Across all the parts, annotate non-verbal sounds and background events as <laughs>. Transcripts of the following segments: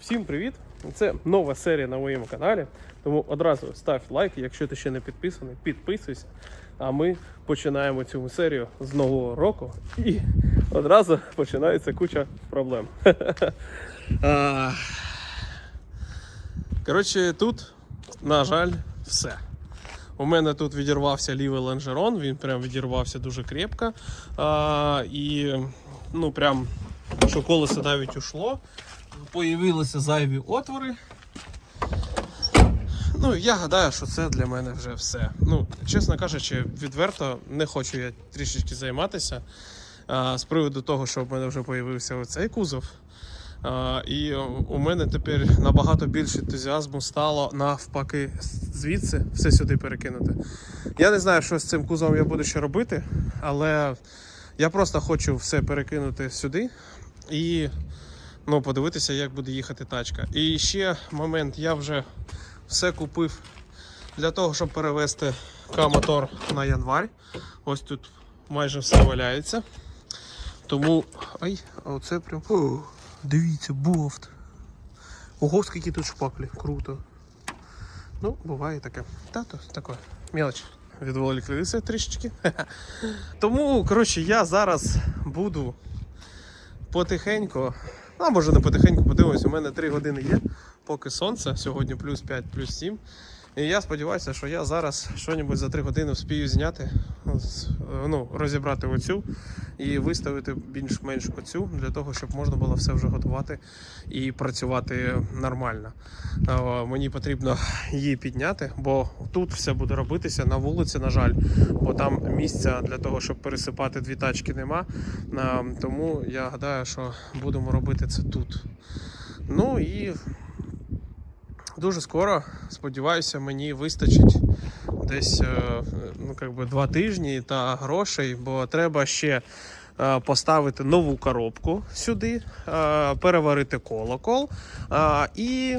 Всім привіт! Це нова серія на моєму каналі. Тому одразу став лайк, якщо ти ще не підписаний, підписуйся. А ми починаємо цю серію з нового року і одразу починається куча проблем. <laughs> Коротше, тут, на жаль, все. У мене тут відірвався лівий лонжерон, він прям відірвався дуже крепко. А, і ну прям, що колесо навіть ушло. Появилися зайві отвори. Ну, я гадаю, що це для мене вже все. Ну, чесно кажучи, відверто не хочу я трішечки займатися. А, з приводу того, що в мене вже появився оцей кузов. А, і у мене тепер набагато більше ентузіазму стало навпаки звідси все сюди перекинути. Я не знаю, що з цим кузовом я буду ще робити, але я просто хочу все перекинути сюди і ну, подивитися, як буде їхати тачка. І ще момент, я вже все купив для того, щоб перевести К-мотор на январь. Ось тут майже все валяється. Тому. Ай, а оце прям. О, дивіться, бофт. Ого, скільки тут шпаклі, круто. Ну, буває таке. Та то таке. Мелоч. Відволіклися трішечки. <laughs> Тому, коротше, я зараз буду потихеньку. А може не потихеньку подивимось, у мене 3 години є, поки сонце, сьогодні плюс 5, плюс 7. І я сподіваюся, що я зараз щось за 3 години вспію зняти, ну, розібрати оцю і виставити більш-менш оцю, для того, щоб можна було все вже готувати і працювати нормально. Мені потрібно її підняти, бо тут все буде робитися на вулиці, на жаль, бо там місця для того, щоб пересипати дві тачки, нема. Тому я гадаю, що будемо робити це тут. Ну і дуже скоро, сподіваюся, мені вистачить десь е, ну, как би два тижні та грошей, бо треба ще е, поставити нову коробку сюди, е, переварити колокол і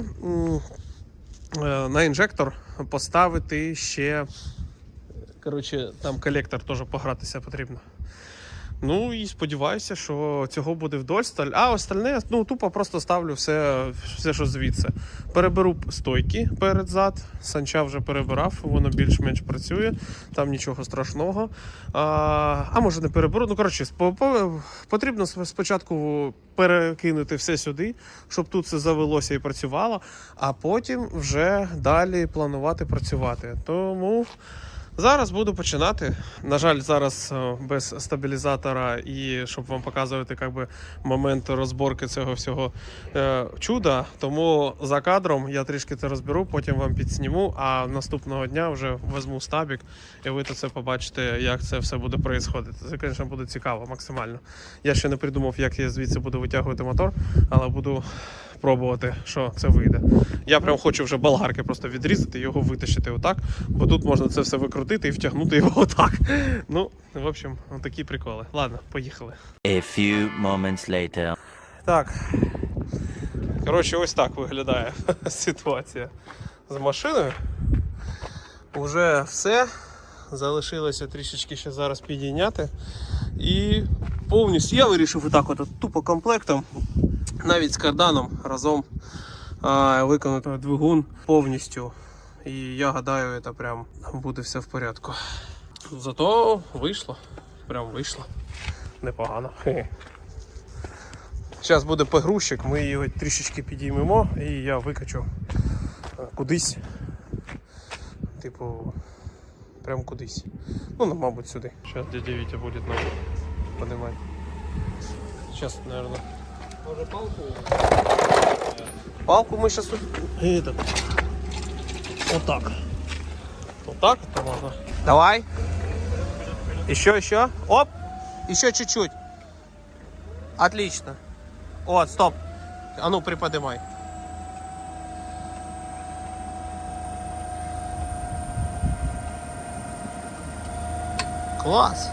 на інжектор поставити ще. Коротше, там колектор теж погратися потрібно. Ну і сподіваюся, що цього буде вдосталь. А остальне, ну тупо просто ставлю все, все що звідси. Переберу стойки перед зад. Санча вже перебирав, воно більш-менш працює, там нічого страшного. А, а може не переберу. Ну, коротше, потрібно спочатку перекинути все сюди, щоб тут все завелося і працювало, а потім вже далі планувати працювати. Тому. Зараз буду починати. На жаль, зараз е, без стабілізатора і щоб вам показувати як би, момент розборки цього всього е, чуда. Тому за кадром я трішки це розберу, потім вам підсніму. А наступного дня вже візьму стабік, і ви то це побачите, як це все буде проїсходити. Це, звісно, буде цікаво максимально. Я ще не придумав, як я звідси буду витягувати мотор, але буду пробувати, що це вийде. Я прям хочу вже болгарки просто відрізати, його витащити отак, бо тут можна це все викрутити і втягнути його отак. Ну, в общем, такі приколи. Ладно, поїхали. A few moments later. Так. Коротше, ось так виглядає <laughs> ситуація з машиною. Уже все. Залишилося трішечки ще зараз підійняти. І повністю я вирішив отак от тупо комплектом, навіть з карданом разом виконати двигун повністю. І я гадаю, це прям буде все в порядку. Зато вийшло. Прям вийшло. Непогано. Зараз буде погрузчик, ми його трішечки підіймемо і я викачу е, кудись. Типу, прям кудись. Ну, ну, мабуть, сюди. Зараз дядя Вітя буде нам подимати. Зараз, наверное. Може палку? Палку мы сейчас тут... Этот. Вот так. Вот так это можно. Давай. Еще, еще. Оп. Еще чуть-чуть. Отлично. Вот, стоп. А ну, приподнимай. Класс.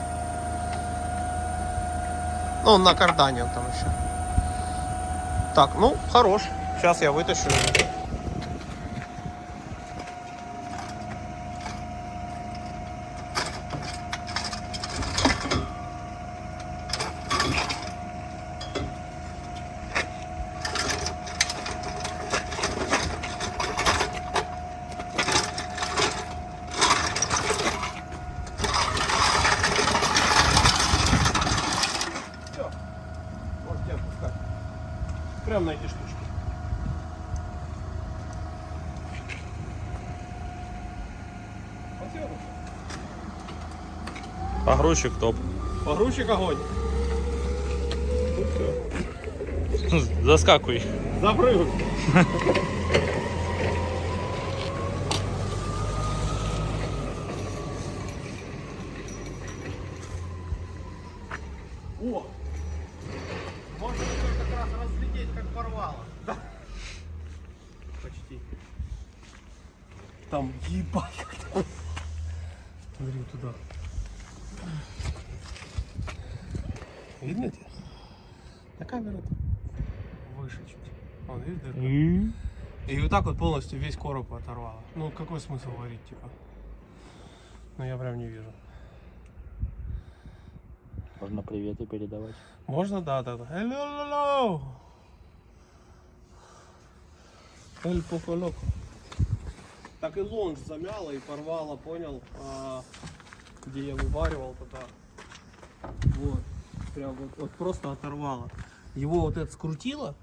Ну, на кардане он там еще. Так, ну, хорош. Сейчас я вытащу. Прямо на эти штучки. Потянутся. Погрузчик топ. Погрузчик огонь. Заскакуй. Запрыгивай. <laughs> так вот полностью весь короб оторвало. Ну, какой смысл варить, типа? Ну, я прям не вижу. Можно приветы передавать. Можно, да, да, да. Hello, hello. El poco loco. Так и лонж замяло и порвало, понял, а, где я вываривал тогда. Вот. Прям вот, вот просто оторвало. Его вот это скрутило,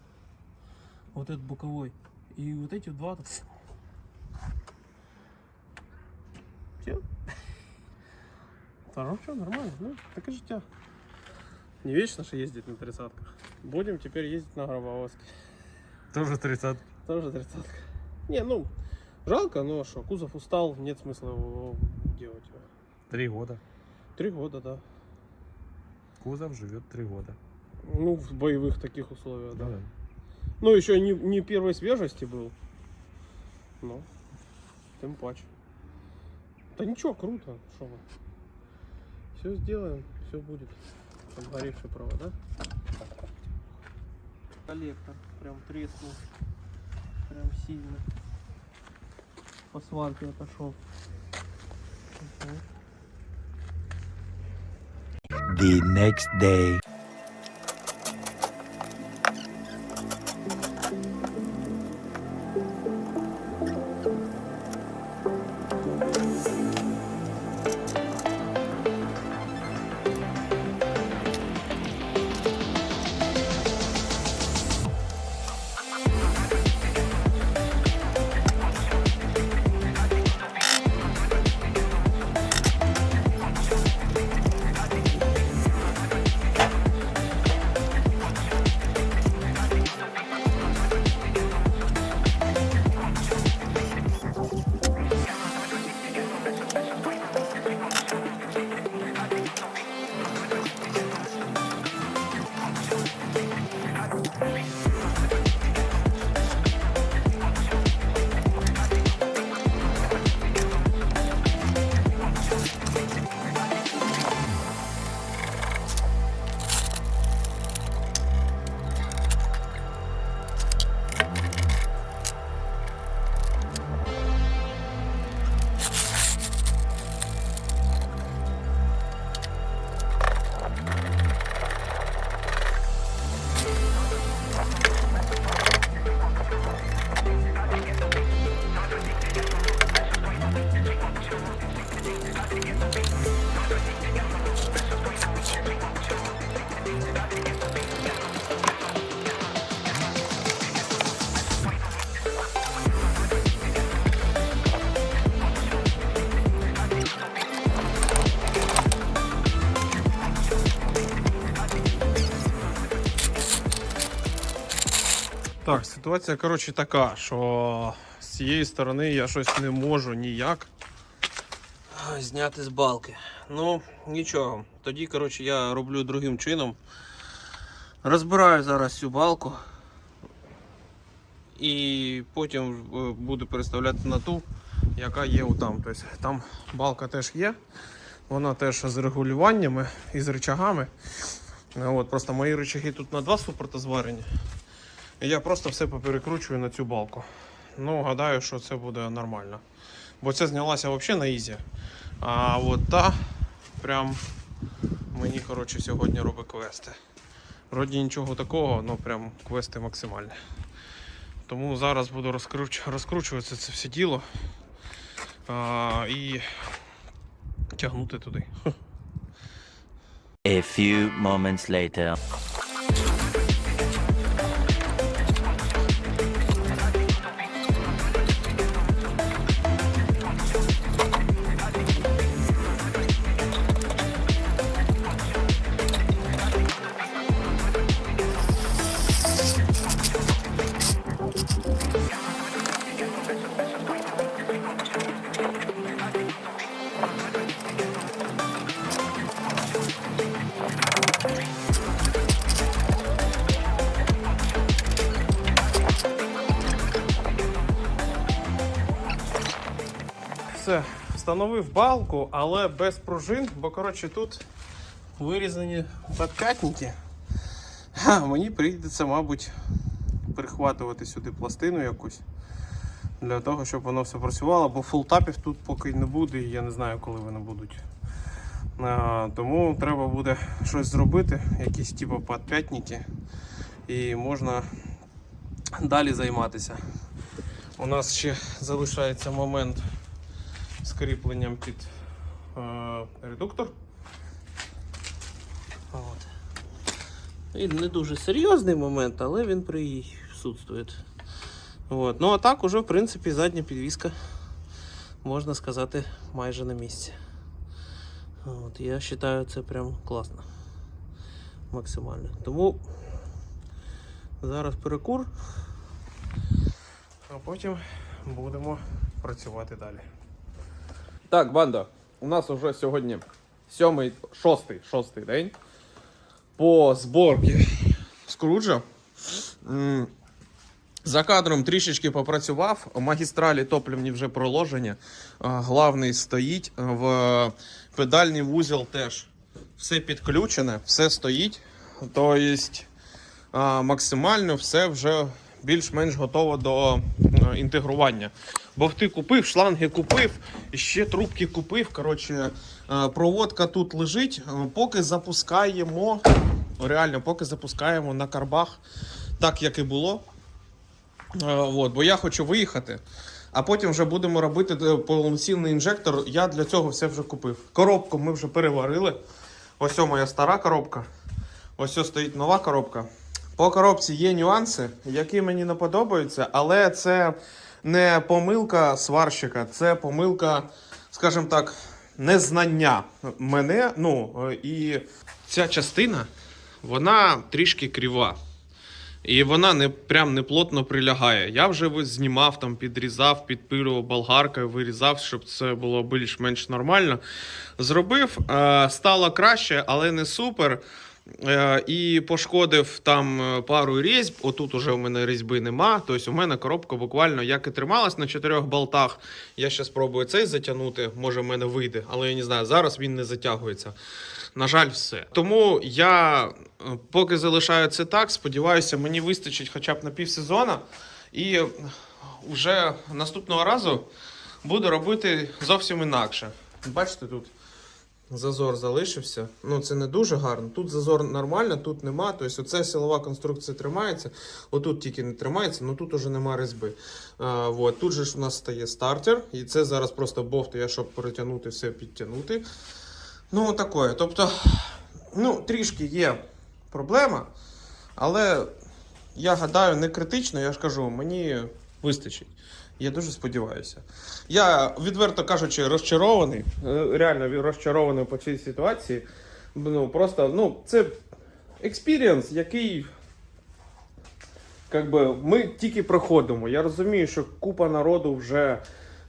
вот этот боковой, и вот эти два так Все. Ну что, нормально, ну, так и життя. Не вечно же ездить на тридцатках. Будем теперь ездить на гробовозке. Тоже 30. Тоже тридцатка. Не, ну, жалко, но что, кузов устал, нет смысла его делать. Три года. Три года, да. Кузов живет три года. Ну, в боевых таких условиях, да. Да. Ну, еще не, не первой свежести был. Ну, тем паче. Да ничего, круто, что вы. Все сделаем, все будет. Там горевшие провода. Коллектор прям треснул. Прям сильно. По сварке отошел. The next day. Ситуація, коротше, така, що з цієї сторони я щось не можу ніяк зняти з балки. Ну, нічого. Тоді, коротше, я роблю другим чином. Розбираю зараз цю балку. І потім е, буду переставляти на ту, яка є отам. Тобто там балка теж є. Вона теж з регулюваннями і з рычагами. От, просто мої рычаги тут на два супорта зварені. Я просто все поперекручую на цю балку. Ну, гадаю, що це буде нормально. Бо це знялася взагалі на ізі. А от та прям мені коротше, сьогодні робить квести. Вроді нічого такого, але прям квести максимальні. Тому зараз буду розкруч... розкручувати це все діло а, і тягнути туди. <laughs> A few moments later. Балку, але без пружин, бо коротше тут вирізані подкатники. Ха, мені прийдеться, мабуть, прихватувати сюди пластину якусь. Для того, щоб воно все працювало, бо фултапів тут поки не буде, і я не знаю, коли вони будуть. А, тому треба буде щось зробити, якісь типу підп'ятники, і можна далі займатися. У нас ще залишається момент з під е, редуктор. От. Він не дуже серйозний момент, але він присутствує. От. Ну а так уже в принципі задня підвіска, можна сказати, майже на місці. От. Я вважаю це прям класно. Максимально. Тому зараз перекур, а потім будемо працювати далі. Так, банда, у нас уже сьогодні сьомий, шостий, шостий день по зборці Скруджа. За кадром трішечки попрацював, магістралі топливні вже проложені. Главний стоїть, в педальний вузол теж все підключене, все стоїть. Тобто максимально все вже більш-менш готово до інтегрування. Бовти купив, шланги купив, ще трубки купив. Коротше, проводка тут лежить. Поки запускаємо, реально, поки запускаємо на карбах, так як і було. От, бо я хочу виїхати. А потім вже будемо робити е, повноцінний інжектор. Я для цього все вже купив. Коробку ми вже переварили. Ось моя стара коробка. Ось стоїть нова коробка. По коробці є нюанси, які мені не подобаються, але це не помилка сварщика, це помилка, скажімо так, незнання мене. Ну і ця частина, вона трішки крива. І вона не прям не плотно прилягає. Я вже знімав, там, підрізав, підпилював болгаркою, вирізав, щоб це було більш-менш нормально. Зробив, е, стало краще, але не супер. Е, і пошкодив там е, пару різьб. Отут уже у мене різьби нема. Тобто у мене коробка буквально як і трималась на чотирьох болтах. Я ще спробую цей затягнути, може в мене вийде, але я не знаю, зараз він не затягується. На жаль, все. Тому я е, поки залишаю це так, сподіваюся, мені вистачить хоча б на півсезона. І вже наступного разу буду робити зовсім інакше. Бачите, тут зазор залишився. Ну, це не дуже гарно. Тут зазор нормально, тут нема. Тобто, оця силова конструкція тримається. Отут тільки не тримається, але тут уже нема різьби. А, вот. Тут же ж у нас стає стартер, і це зараз просто бовт, я щоб перетягнути все, підтягнути. Ну, таке. Тобто, ну, трішки є проблема, але я гадаю, не критично, я ж кажу, мені вистачить. Я дуже сподіваюся. Я, відверто кажучи, розчарований. е, Реально розчарований по цій ситуації. Ну, просто, ну, це експірієнс, який. Как би, ми тільки проходимо. Я розумію, що купа народу вже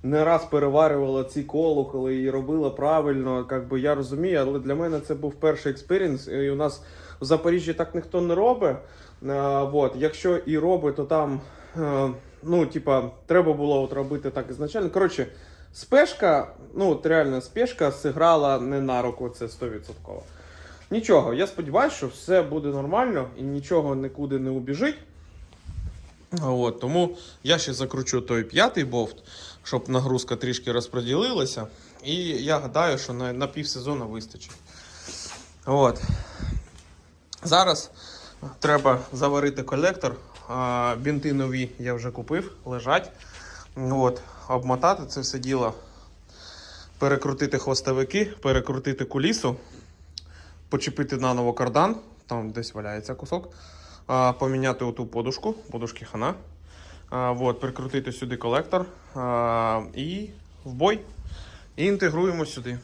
не раз переварювала ці колоколи і робила правильно. Как би, я розумію, але для мене це був перший експірієнс. І у нас в Запоріжжі так ніхто не робить. Е, вот. Якщо і робить, то там. е, ну, типа, треба було от робити так ізначально. Коротше, спешка, ну, от реально, спешка зіграла не на руку, це 100%. Нічого, я сподіваюся, що все буде нормально і нічого нікуди не убіжить. От, тому я ще закручу той п'ятий бовт, щоб нагрузка трішки розподілилася. І я гадаю, що на, на півсезону вистачить. От. Зараз треба заварити колектор. Бінти нові я вже купив, лежать. От, обмотати це все діло, перекрутити хвостовики, перекрутити кулісу, почепити наново кардан, там десь валяється кусок, поміняти оту подушку, подушки хана. От, прикрутити сюди колектор і в бой. І інтегруємо сюди.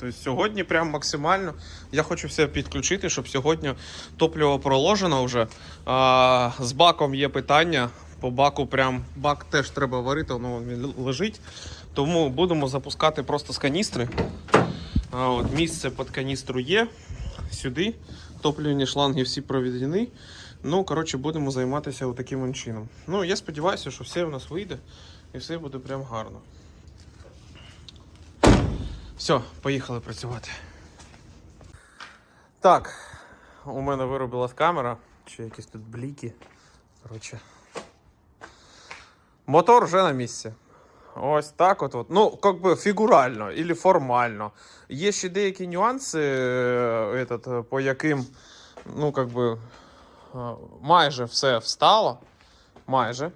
Тобто сьогодні прям максимально. Я хочу все підключити, щоб сьогодні топливо проложено вже. А, з баком є питання. По баку прям бак теж треба варити, воно він лежить. Тому будемо запускати просто з каністри. А, от, місце під каністру є. Сюди. Топлівні шланги всі проведені. Ну, коротше, будемо займатися таким чином. Ну, я сподіваюся, що все у нас вийде і все буде прям гарно. Все, поїхали працювати. Так, у мене виробилась камера, чи якісь тут бліки. Коротше. Мотор вже на місці. Ось так от. от. Ну, як би фігурально або формально. Є ще деякі нюанси, е, этот, е, по яким, ну, как би, е, майже все встало. Майже.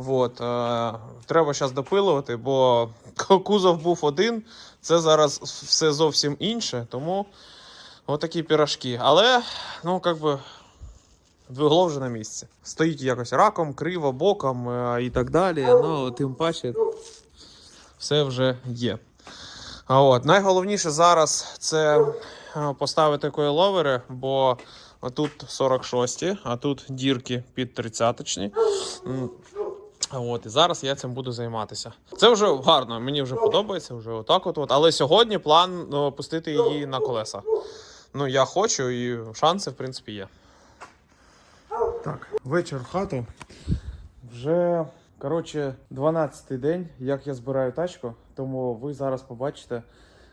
Вот, е, треба зараз допилувати, бо <laughs> кузов був один, це зараз все зовсім інше, тому отакі пірожки. Але, ну, як би, двигло вже на місці. Стоїть якось раком, криво, боком е, і так далі. Ну, тим паче, все вже є. От, найголовніше зараз це е, поставити койловери, бо тут 46, а тут дірки під 30-чні. М, От, і зараз я цим буду займатися. Це вже гарно, мені вже подобається, вже отак от. от. Але сьогодні план ну, пустити її на колеса. Ну, я хочу, і шанси, в принципі, є. Так, вечір в хату. Вже, коротше, 12-й день, як я збираю тачку, тому ви зараз побачите,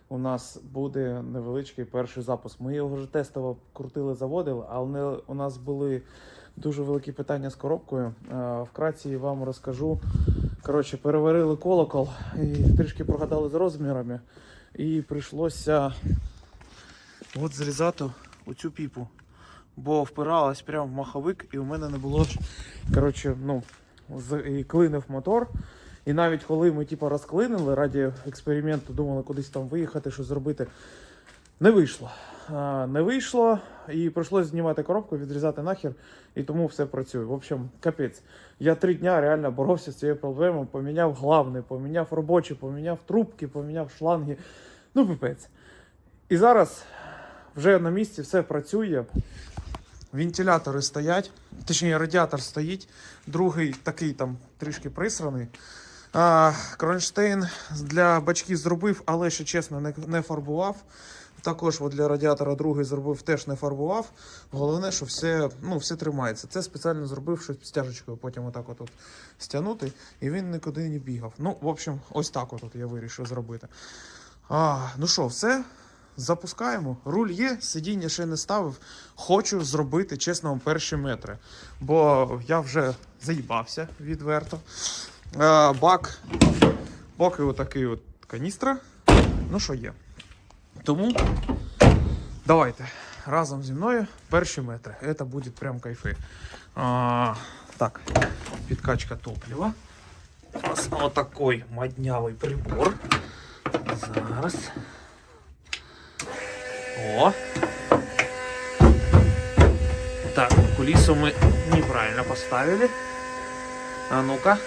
у нас буде невеличкий перший запуск. Ми його вже тестово крутили, заводили, але у нас були дуже великі питання з коробкою. Е, Вкратці вам розкажу. Коротше, переварили колокол і трішки прогадали з розмірами. І прийшлося от зрізати оцю піпу. Бо впиралась прямо в маховик, і у мене не було. Коротше, ну, і клинив мотор. І навіть коли ми типу, розклинили раді експерименту, думали кудись там виїхати, щось зробити. Не вийшло. А, не вийшло, і прийшлося знімати коробку, відрізати нахер, і тому все працює. В общем, капець. Я три дня реально боровся з цією проблемою, поміняв главне, поміняв робочі, поміняв трубки, поміняв шланги. Ну, пипець. І зараз вже на місці все працює. Вентилятори стоять, точніше, радіатор стоїть, другий такий там трішки присраний. А, кронштейн для бачків зробив, але ще чесно не, не фарбував. Також от для радіатора другий зробив, теж не фарбував. Головне, що все, ну, все тримається. Це спеціально зробив щось стяжечкою, потім отак от, стягнути, і він нікуди не бігав. Ну, в общем, ось так от, я вирішив зробити. А, ну що, все? Запускаємо. Руль є, сидіння ще не ставив. Хочу зробити, чесно, вам перші метри. Бо я вже заїбався відверто. Е, бак, поки отакий от каністра. Ну що є. Тому давайте разом зі мною перші метри. Це буде прям кайфи. А, так, підкачка топлива. У нас отакий моднявий прибор. Зараз. О. Так, кулису мы неправильно поставили. А ну-ка.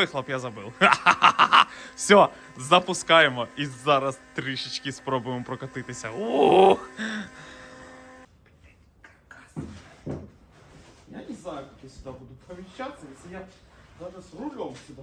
Вихлоп я забив. <laughs> Все, запускаємо і зараз трішечки спробуємо прокатитися. Ух! Я не знаю, як я сюди буду поміщатися, якщо я зараз рулем сюда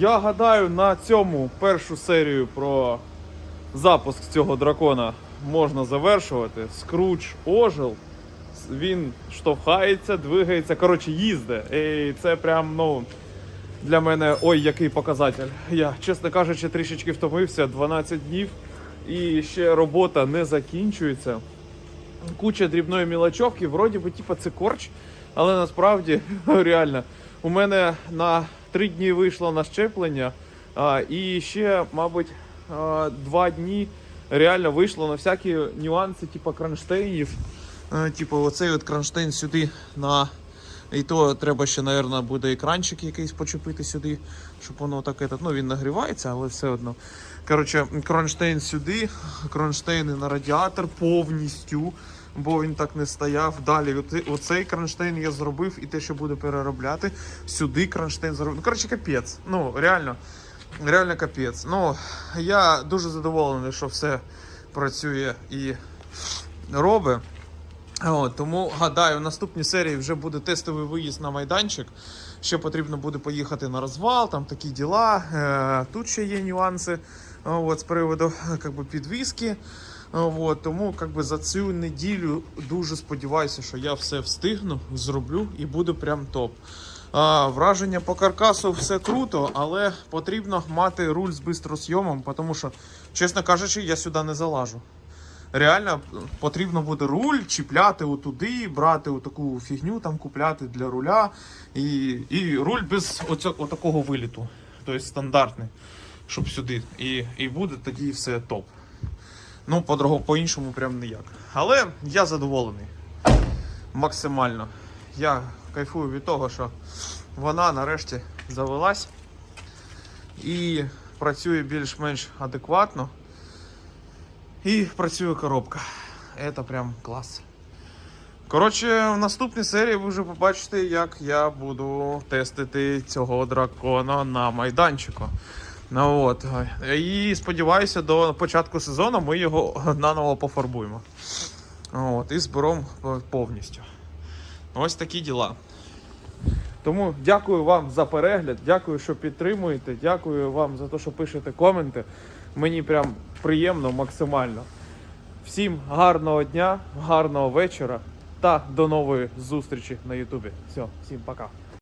я гадаю, на цьому першу серію про запуск цього дракона можна завершувати. Скрудж ожил. Він штовхається, двигається, коротше, їзде. І це прям, ну, для мене ой, який показатель. Я, чесно кажучи, трішечки втомився 12 днів. І ще робота не закінчується. Куча дрібної мілочовки, вроді би, типа, це корч, але насправді <laughs> реально. У мене на 3 дні вийшло на щеплення, а, і ще, мабуть, а, 2 дні реально вийшло на всякі нюанси, типу кронштейнів. Е, Типу, оцей от кронштейн сюди на. І то треба ще, мабуть, буде екранчик якийсь почепити сюди, щоб воно так, этот, ну він нагрівається, але все одно. Коротше, кронштейн сюди, кронштейни на радіатор повністю, бо він так не стояв. Далі оцей, кронштейн я зробив і те, що буду переробляти. Сюди кронштейн зробив. Ну, коротше, капець. Ну, реально, реально капець. Ну, я дуже задоволений, що все працює і робить. От, тому гадаю, в наступній серії вже буде тестовий виїзд на майданчик. Ще потрібно буде поїхати на розвал, там такі діла. Е, тут ще є нюанси от, з приводу как би, підвіски. От, тому как би, за цю неділю дуже сподіваюся, що я все встигну, зроблю і буде прям топ. А, враження по каркасу все круто, але потрібно мати руль з бистросйомом, тому що, чесно кажучи, я сюди не залажу. Реально потрібно буде руль чіпляти отуди, брати отаку фігню там купляти для руля. І, і руль без оця, отакого виліту. Тобто стандартний, щоб сюди. І, і буде тоді все топ. Ну, по-другому, по-іншому прям ніяк. Але я задоволений. Максимально. Я кайфую від того, що вона нарешті завелась і працює більш-менш адекватно. І працює коробка. Це прям клас. Коротше, в наступній серії ви вже побачите, як я буду тестити цього дракона на майданчику. Ну от. І сподіваюся, до початку сезону ми його наново пофарбуємо. От, і зберемо повністю. Ось такі діла. Тому дякую вам за перегляд, дякую, що підтримуєте, дякую вам за те, що пишете коменти. Мені прям приємно максимально. Всім гарного дня, гарного вечора та до нової зустрічі на Ютубі. Все, всім пока.